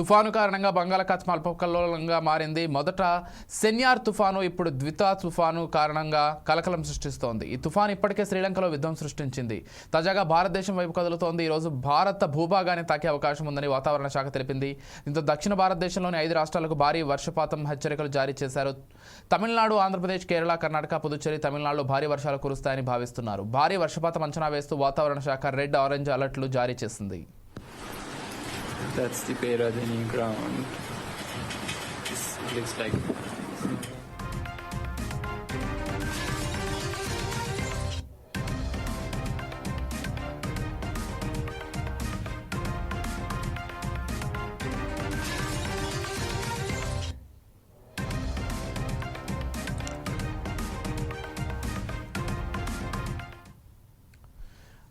తుఫాను కారణంగా బంగాళాఖాతం అల్పకల్లోలంగా మారింది. మొదట సెన్యార్ తుఫాను ఇప్పుడు ద్వితా తుఫాను కారణంగా కలకలం సృష్టిస్తోంది. ఈ తుఫాను ఇప్పటికే శ్రీలంకలో యుద్ధం సృష్టించింది. తాజాగా భారతదేశం వైపు కదులుతోంది. ఈరోజు భారత భూభాగాన్ని తాకే అవకాశం ఉందని వాతావరణ శాఖ తెలిపింది. దీంతో దక్షిణ భారతదేశంలోని ఐదు రాష్ట్రాలకు భారీ వర్షపాతం హెచ్చరికలు జారీ చేశారు. తమిళనాడు ఆంధ్రప్రదేశ్ కేరళ కర్ణాటక పుదుచ్చేరి తమిళనాడులో భారీ వర్షాలు కురుస్తాయని భావిస్తున్నారు. భారీ వర్షపాతం అంచనా వేస్తూ వాతావరణ శాఖ రెడ్ ఆరెంజ్ అలర్ట్లు జారీ చేసింది. That's the Peradeniya ground. This looks like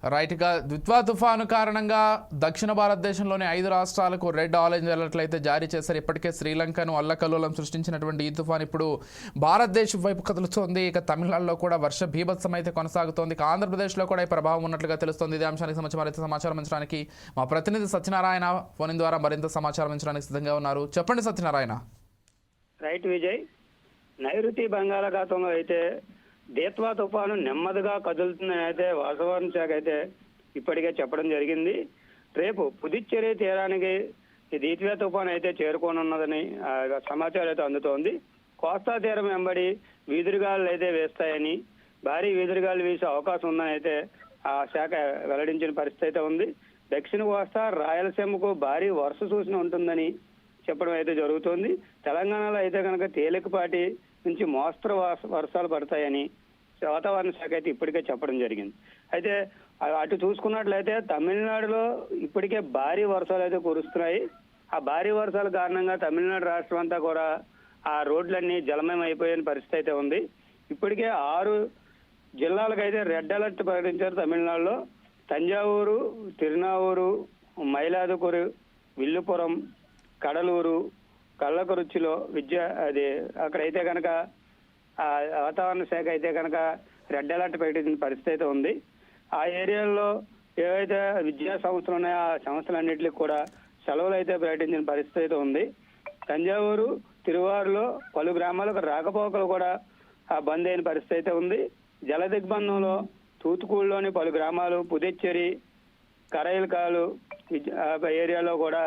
రైట్గా ద్విత్వా తుఫాను కారణంగా దక్షిణ భారతదేశంలోని ఐదు రాష్ట్రాలకు రెడ్ ఆరెంజ్ అలర్ట్లు అయితే జారీ చేశారు. ఇప్పటికే శ్రీలంకను అల్లకల్లోలం సృష్టించినటువంటి ఈ తుఫాన్ ఇప్పుడు భారతదేశం వైపు కదులుతోంది. ఇక తమిళనాడులో కూడా వర్ష భీభత్సం అయితే కొనసాగుతోంది. ఇక ఆంధ్రప్రదేశ్లో కూడా ఈ ప్రభావం ఉన్నట్లుగా తెలుస్తోంది. ఇదే అంశానికి సంబంధించి మరింత సమాచారం ఇచ్చడానికి మా ప్రతినిధి సత్యనారాయణ ఫోన్ ద్వారా మరింత సమాచారం ఇచ్చడానికి సిద్ధంగా ఉన్నారు. చెప్పండి సత్యనారాయణ. రైట్ విజయ్ నైరుతి బంగాళాఖాతంలో అయితే దేత్వా తుఫాను నెమ్మదిగా కదులుతుందని అయితే వాతావరణ శాఖ అయితే ఇప్పటికే చెప్పడం జరిగింది. రేపు పుదుచ్చేరి తీరానికి ఈ దీత్వా తుఫాను అయితే చేరుకోనున్నదని ఆ, సమాచారం అయితే అందుతోంది. కోస్తా తీరం వెంబడి వీధురుగాలు అయితే వేస్తాయని భారీ వీధురుగాలు వీసే అవకాశం ఉందని అయితే ఆ శాఖ వెల్లడించిన పరిస్థితి అయితే ఉంది. దక్షిణ కోస్తా రాయలసీమకు భారీ వర్ష సూచన ఉంటుందని చెప్పడం అయితే జరుగుతోంది. తెలంగాణలో అయితే కనుక తేలికపాటి నుంచి మోస్తరు వర్ష- వర్షాలు పడతాయని వాతావరణ శాఖ అయితే ఇప్పటికే చెప్పడం జరిగింది. అయితే అటు చూసుకున్నట్లయితే తమిళనాడులో ఇప్పటికే భారీ వర్షాలు అయితే కురుస్తున్నాయి. ఆ భారీ వర్షాల కారణంగా తమిళనాడు రాష్ట్రం అంతా కూడా ఆ రోడ్లన్నీ జలమయం అయిపోయిన పరిస్థితి అయితే ఉంది. ఇప్పటికే ఆరు జిల్లాలకైతే రెడ్ అలర్ట్ ప్రకటించారు తమిళనాడులో. తంజావూరు తిరునావూరు మైలాదుకూరు విల్లుపురం కడలూరు కళ్ళకురుచిలో విద్య అది అక్కడైతే కనుక ఆ వాతావరణ శాఖ అయితే కనుక రెడ్ అలర్ట్ ప్రకటించిన పరిస్థితి అయితే ఉంది. ఆ ఏరియాల్లో ఏవైతే విద్యా సంస్థలు ఉన్నాయో ఆ సంస్థలన్నింటికి కూడా సెలవులు అయితే ప్రకటించిన పరిస్థితి అయితే ఉంది. తంజావూరు తిరువారులో పలు గ్రామాలకు రాకపోకలు కూడా ఆ బంద్ అయిన పరిస్థితి అయితే ఉంది. జల దిగ్బంధంలో తూతుకూడులోని పలు గ్రామాలు పుదుచ్చేరి కరైల్కాలు ఏరియాలో కూడా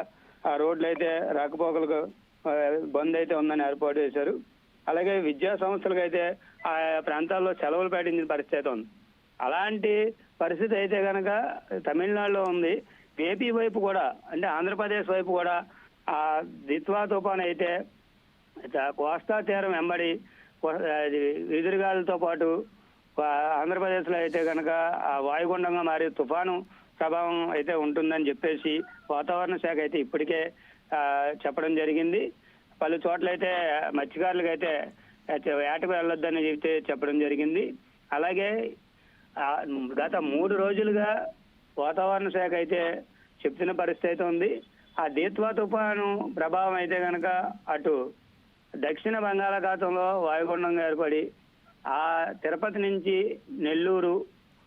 ఆ రోడ్లు అయితే రాకపోకలకు బంద్ అయితే ఉందని ఏర్పాటు చేశారు. అలాగే విద్యా సంస్థలకు అయితే ఆ ప్రాంతాల్లో సెలవులు పాటించిన పరిస్థితి అయితే ఉంది. అలాంటి పరిస్థితి అయితే కనుక తమిళనాడులో ఉంది. ఏపీ వైపు కూడా అంటే ఆంధ్రప్రదేశ్ వైపు కూడా ఆ దిత్వా తుఫాన్ అయితే కోస్తా తీరం వెంబడి అది ఎదురుగాలతో పాటు ఆంధ్రప్రదేశ్లో అయితే కనుక ఆ వాయుగుండంగా మారి తుఫాను ప్రభావం అయితే ఉంటుందని చెప్పేసి వాతావరణ శాఖ అయితే ఇప్పటికే చెప్పడం జరిగింది. పలు చోట్ల అయితే మత్స్యకారులకు అయితే వేటకు వెళ్ళొద్దని చెప్తే చెప్పడం జరిగింది. అలాగే గత మూడు రోజులుగా వాతావరణ శాఖ అయితే చెప్తున్న పరిస్థితి అయితే ఉంది. ఆ దీత్వా తుఫాను ప్రభావం అయితే కనుక అటు దక్షిణ బంగాళాఖాతంలో వాయుగుండంగా ఏర్పడి ఆ తిరుపతి నుంచి నెల్లూరు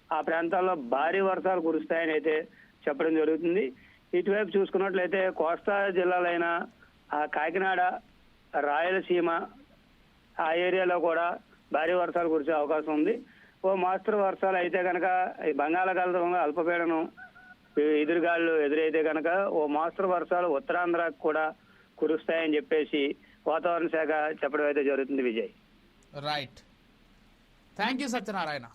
ఆ ప్రాంతాల్లో భారీ వర్షాలు కురుస్తాయని అయితే చెప్పడం జరుగుతుంది. ఇటువైపు చూసుకున్నట్లయితే కోస్తా జిల్లాలైన ఆ కాకినాడ రాయలసీమ ఆ ఏరియాలో కూడా భారీ వర్షాలు కురిసే అవకాశం ఉంది. ఓ మాస్టర్ వర్షాలు అయితే కనుక ఈ బంగాళాఖాతంలో అల్పపీడనం ఎదురుగాళ్ళు ఎదురైతే కనుక ఓ మాస్టర్ వర్షాలు ఉత్తరాంధ్రకు కూడా కురుస్తాయని చెప్పేసి వాతావరణ శాఖ చెప్పడం అయితే జరుగుతుంది Vijay. Right thank you Satyanarayana